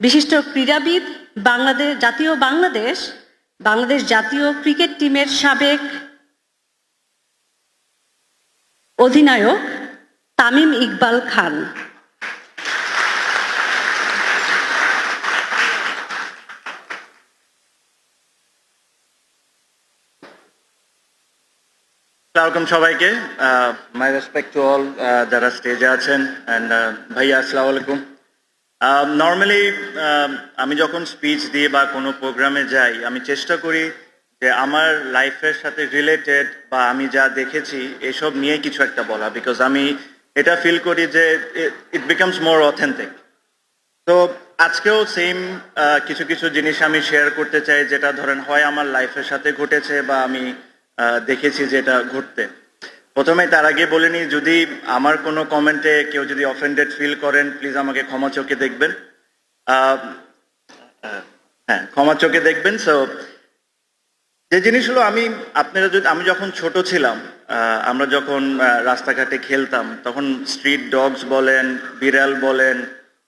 বিশিষ্ট ক্রীড়াবিদ বাংলাদেশ জাতীয় বাংলাদেশ বাংলাদেশ জাতীয় ক্রিকেট টিমের সাবেক অধিনায়ক তামিম ইকবাল খান। ওয়েলকাম সবাইকে। মাই রেসপেক্ট টু অল যারা স্টেজে আছেন অ্যান্ড ভাইয়া, আসসালামু আলাইকুম। নর্মালি আমি যখন স্পিচ দিই বা কোনো প্রোগ্রামে যাই, আমি চেষ্টা করি যে আমার লাইফের সাথে রিলেটেড বা আমি যা দেখেছি, এসব নিয়ে কিছু একটা বলা বিকজ আমি এটা ফিল করি যে ইট বিকামস মোর অথেন্টিক তো আজকেও সেম কিছু কিছু জিনিস আমি শেয়ার করতে চাই, যেটা ধরেন হয় আমার লাইফের সাথে ঘটেছে বা আমি দেখেছি যে এটা ঘটতে। প্রথমে তার আগে বলে নিই যদি আমার কোনো কমেন্টে কেউ যদি অফেন্ডেড ফিল করেন প্লিজ আমাকে ক্ষমা চোখে দেখবেন। হ্যাঁ ক্ষমা চোখে দেখবেন। সো যে জিনিসগুলো আমি, আপনারা যদি, আমি যখন ছোট ছিলাম আমরা যখন রাস্তাঘাটে খেলতাম, তখন স্ট্রিট ডগস বলেন, বিড়াল বলেন,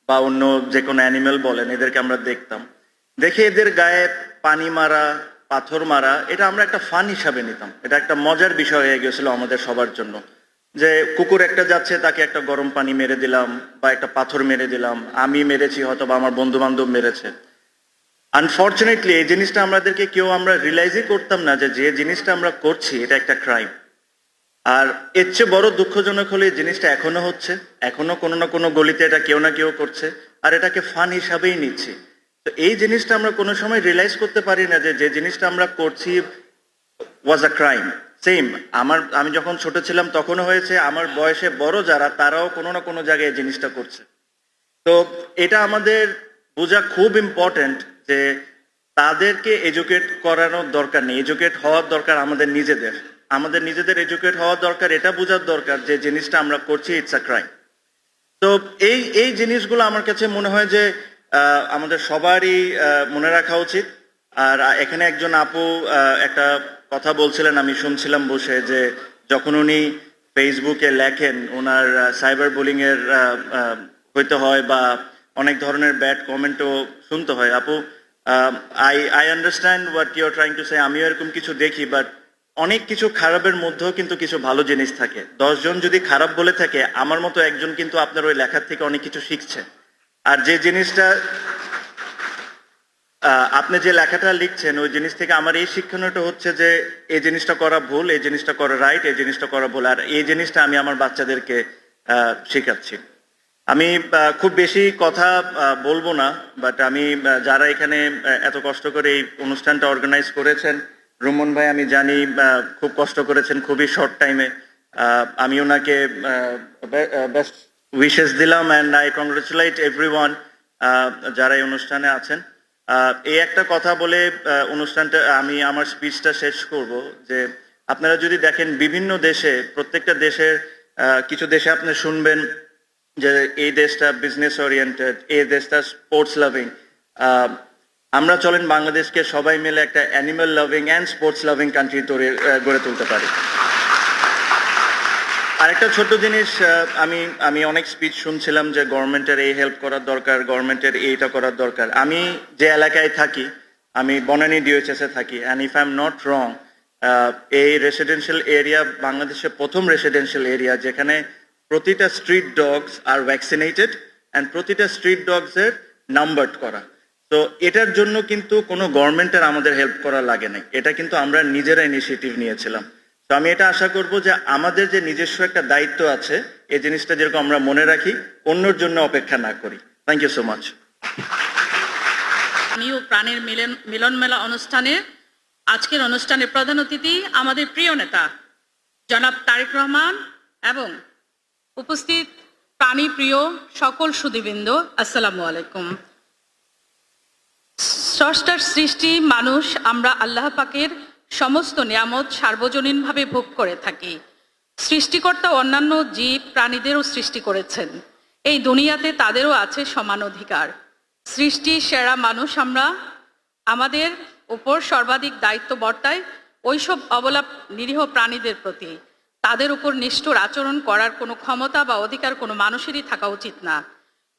বা অন্য যে কোনো অ্যানিমেল বলেন, এদেরকে আমরা দেখতাম। দেখে এদের গায়ে পানি মারা পাথর মারা, এটা আমরা একটা ফান হিসাবে নিতাম। এটা একটা মজার বিষয় হয়ে গেছিল আমাদের সবার জন্য। যে কুকুর একটা যাচ্ছে, তাকে একটা গরম পানি মেরে দিলাম, বা একটা পাথর মেরে দিলাম। আমি মেরেছি, হয়তো বা আমার বন্ধু বান্ধব মেরেছে। আনফর্চুনেটলি এই জিনিসটা আমাদেরকে কেউ আমরা রিয়েলাইজই করতাম না যে যে জিনিসটা আমরা করছি, এটা একটা ক্রাইম আর এর চেয়ে বড় দুঃখজনক হলে, এই জিনিসটা এখনও হচ্ছে। এখনও কোনো না কোনো গলিতে এটা কেউ না কেউ করছে। আর এটাকে ফান হিসাবেই নিচ্ছি। তো এই জিনিসটা আমরা কোনো সময় রিয়েলাইজ করতে পারি না যে যে জিনিসটা আমরা করছি ওয়াজ আ ক্রাইম সেম আমার, আমি যখন ছোট ছিলাম তখনও হয়েছে, আমার বয়সে বড় যারা, তারাও কোনো না কোনো জায়গায় এই জিনিসটা করছে। তো এটা আমাদের বোঝা খুব ইম্পর্ট্যান্ট যে তাদেরকে এডুকেট করানোর দরকার নেই। এডুকেট হওয়ার দরকার আমাদের নিজেদের। আমাদের নিজেদের এডুকেট হওয়ার দরকার, এটা বোঝার দরকার যে জিনিসটা আমরা করছি ইটস আ ক্রাইম তো এই এই জিনিসগুলো আমার কাছে মনে হয় যে আমাদের সবারই মনে রাখা উচিত। আর এখানে একজন আপু একটা কথা বলছিলেন আমি শুনছিলাম বসে যে যখন উনি ফেসবুকে লেখেন ওনার সাইবার বুলিং এর আহ, আহ, হইতে হয় বা অনেক ধরনের ব্যাড কমেন্টও শুনতে হয়। আপু I I understand what you're trying to say আমিও এরকম কিছু দেখি বাট অনেক কিছু খারাপের মধ্যেও কিন্তু কিছু ভালো জিনিস থাকে। দশজন যদি খারাপ বলে থাকে আমার মতো একজন কিন্তু আপনার ওই লেখার থেকে অনেক কিছু শিখছে। আর যে জিনিসটা আপনি যে লেখাটা লিখছেন, ওই জিনিস থেকে আমার এই শিক্ষণীয়টা হচ্ছে যে, এই জিনিসটা করা ভুল, এই জিনিসটা করা রাইট এই জিনিসটা করা ভুল, আর এই জিনিসটা আমি আমার বাচ্চাদেরকে শেখাচ্ছি। আমি খুব বেশি কথা বলব না বাট আমি যারা এখানে এত কষ্ট করে এই অনুষ্ঠানটা অর্গানাইজ করেছেন, রুমন ভাই আমি জানি খুব কষ্ট করেছেন খুবই শর্ট টাইমে আমি ওনাকে বেস্ট উইশেস দিলাম অ্যান্ড আই কংগ্রেচুলেট এভরি যারা এই অনুষ্ঠানে আছেন। এই একটা কথা বলে অনুষ্ঠানটা, আমি আমার স্পিচটা শেষ করব যে আপনারা যদি দেখেন বিভিন্ন দেশে, প্রত্যেকটা দেশের কিছু দেশে আপনি শুনবেন যে এই দেশটা বিজনেস ওরিয়েন্টেড এই দেশটা স্পোর্টস লাভিং আমরা চলেন বাংলাদেশকে সবাই মিলে একটা animal loving and sports loving country তৈরি গড়ে তুলতে পারি। আরেকটা ছোট্ট জিনিস আমি আমি অনেক স্পিচ শুনছিলাম যে গভর্নমেন্টের এই হেল্প করার দরকার গভর্নমেন্টের এইটা করার দরকার। আমি যে এলাকায় থাকি, আমি বনানী ডিওএইচএস এ থাকি and if I am not wrong এই রেসিডেন্সিয়াল এরিয়া বাংলাদেশের প্রথম রেসিডেন্সিয়াল এরিয়া যেখানে প্রতিটা স্ট্রিট ডগস আর ভ্যাকসিনেটেড অ্যান্ড প্রতিটা স্ট্রিট ডগসের নাম্বার করা। তো এটার জন্য কিন্তু কোনো গভর্নমেন্টের আমাদের হেল্প করা লাগে নাই। এটা কিন্তু আমরা নিজেরা ইনিশিয়েটিভ নিয়েছিলাম। তো আমি এটা আশা করব যে আমাদের যে নিজস্ব একটা দায়িত্ব আছে, এই জিনিসটা যেরকম আমরা মনে রাখি, অন্যর জন্য অপেক্ষা না করি। থ্যাংক ইউ সো মাচ আমিও প্রাণের মিলন মিলন মেলা অনুষ্ঠানে, আজকের অনুষ্ঠানের প্রধান অতিথি আমাদের প্রিয় নেতা, জনাব তারেক রহমান এবং উপস্থিত প্রাণী প্রিয় সকল সুদীবৃন্দ, আসসালামু আলাইকুম। স্রষ্টার সৃষ্টি মানুষ আমরা আল্লাহ পাকের সমস্ত নিয়ামত সার্বজনীনভাবে ভোগ করে থাকি। সৃষ্টিকর্তা অন্যান্য জীব, প্রাণীদেরও সৃষ্টি করেছেন। এই দুনিয়াতে তাদেরও আছে সমান অধিকার। সৃষ্টির সেরা মানুষ আমরা। আমাদের উপর সর্বাধিক দায়িত্ব বর্তায় ওইসব অবলা নিরীহ প্রাণীদের প্রতি। তাদের উপর নিষ্ঠুর আচরণ করার কোনো ক্ষমতা বা অধিকার কোনো মানুষেরই থাকা উচিত না।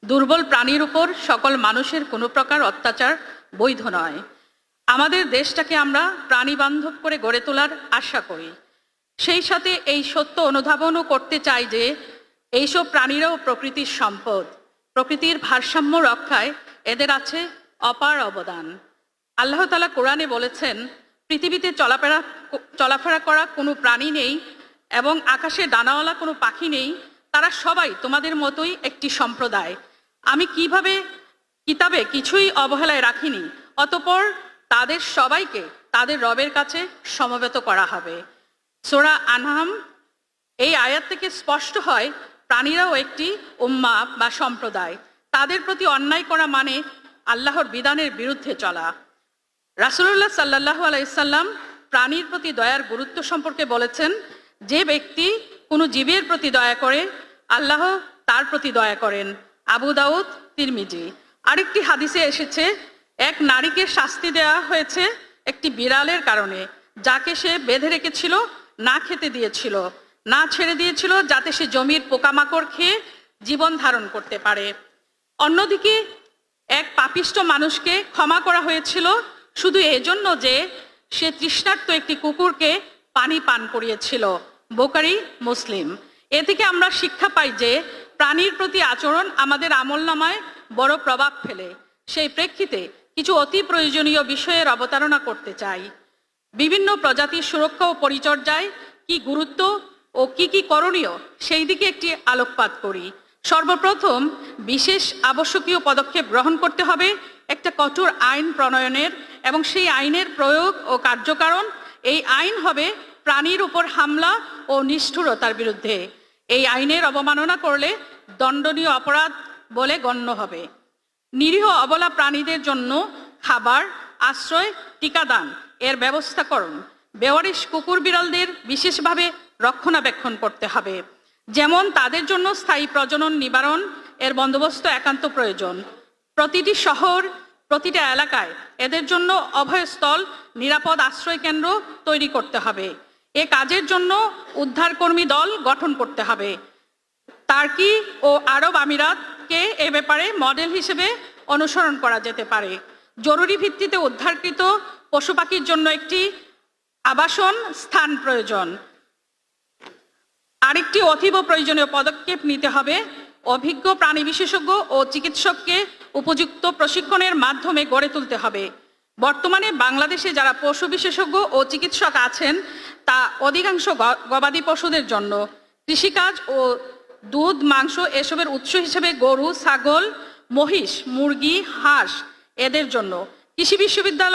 দুর্বল প্রাণীর উপর সকল মানুষের কোনো প্রকার অত্যাচার বৈধ নয়। আমাদের দেশটাকে আমরা প্রাণী বান্ধব করে গড়ে তোলার আশা করি। সেই সাথে এই সত্য অনুধাবনও করতে চাই যে এইসব প্রাণীরাও প্রকৃতির সম্পদ, প্রকৃতির ভারসাম্য রক্ষায় এদের আছে অপার অবদান। আল্লাহ তালা কোরআনে বলেছেন, পৃথিবীতে চলাফেরা চলাফেরা করা কোনো প্রাণী নেই এবং আকাশে ডানাওয়ালা কোনো পাখি নেই, তারা সবাই তোমাদের মতোই একটি সম্প্রদায়। আমি কীভাবে কিতাবে কিছুই অবহেলায় রাখিনি, অতপর তাদের সবাইকে তাদের রবের কাছে সমবেত করা হবে। সোরা আনহাম এই আয়াত থেকে স্পষ্ট হয়, প্রাণীরাও একটি উম্মা বা সম্প্রদায়। তাদের প্রতি অন্যায় করা মানে আল্লাহর বিধানের বিরুদ্ধে চলা। রাসুল্লাহ সাল্লাহ আলাইসাল্লাম প্রাণীর প্রতি দয়ার গুরুত্ব সম্পর্কে বলেছেন, যে ব্যক্তি কোনো জীবের প্রতি দয়া করে, আল্লাহ তার প্রতি দয়া করেন। আবু দাউদ, তিরমিজি। আরেকটি হাদিসে এসেছে এক নারীকে শাস্তি দেওয়া হয়েছে একটি বিড়ালের কারণে, যাকে সে বেঁধে রেখেছিল, না খেতে দিয়েছিল, না ছেড়ে দিয়েছিল, যাতে সে জমির পোকামাকড় খেয়ে জীবন ধারণ করতে পারে। অন্যদিকে, এক পাপিষ্ট মানুষকে ক্ষমা করা হয়েছিল শুধু এজন্য যে, সে তৃষ্ণার্ত একটি কুকুরকে পানি পান করিয়েছিল। বোকারি মুসলিম। এ থেকে আমরা শিক্ষা পাই যে, প্রাণীর প্রতি আচরণ আমাদের আমল নামায় বড় প্রভাব ফেলে। সেই প্রেক্ষিতে কিছু অতি প্রয়োজনীয় বিষয়ের অবতারণা করতে চাই। বিভিন্ন প্রজাতির সুরক্ষা ও পরিচর্যায় কি গুরুত্ব ও কি কি করণীয় সেই দিকে একটি আলোকপাত করি। সর্বপ্রথম বিশেষ আবশ্যকীয় পদক্ষেপ গ্রহণ করতে হবে একটা কঠোর আইন প্রণয়নের এবং সেই আইনের প্রয়োগ ও কার্যকারণ। এই আইন হবে প্রাণীর উপর হামলা ও নিষ্ঠুরতার বিরুদ্ধে। এই আইনের অবমাননা করলে দণ্ডনীয় অপরাধ বলে গণ্য হবে। নিরীহ অবলা প্রাণীদের জন্য খাবার, আশ্রয়, টিকাদান, এর ব্যবস্থা করুন বেওয়ারিশ কুকুর বিড়ালদের বিশেষভাবে রক্ষণাবেক্ষণ করতে হবে। যেমন তাদের জন্য স্থায়ী প্রজনন নিবারণ এর বন্দোবস্ত একান্ত প্রয়োজন। প্রতিটি শহর, প্রতিটা এলাকায় এদের জন্য অভয়স্থল, নিরাপদ আশ্রয় কেন্দ্র তৈরি করতে হবে। এ কাজের জন্য উদ্ধারকর্মী দল গঠন করতে হবে। টার্কি ও আরব আমিরাতকে এ ব্যাপারে মডেল হিসেবে অনুসরণ করা যেতে পারে? জরুরি ভিত্তিতে উদ্ধারকৃত পশু পাখির জন্য একটি আবাসন স্থান প্রয়োজন। আরেকটি অতীব প্রয়োজনীয় পদক্ষেপ নিতে হবে। অভিজ্ঞ প্রাণী বিশেষজ্ঞ ও চিকিৎসককে উপযুক্ত প্রশিক্ষণের মাধ্যমে গড়ে তুলতে হবে। বর্তমানে বাংলাদেশে যারা পশু বিশেষজ্ঞ ও চিকিৎসক আছেন, তা অধিকাংশ গবাদি পশুদের জন্য। কৃষিকাজ ও দুধ মাংস এসবের উৎস হিসেবে গরু ছাগল মহিষ মুরগি হাঁস এদের জন্য। কৃষি বিশ্ববিদ্যালয়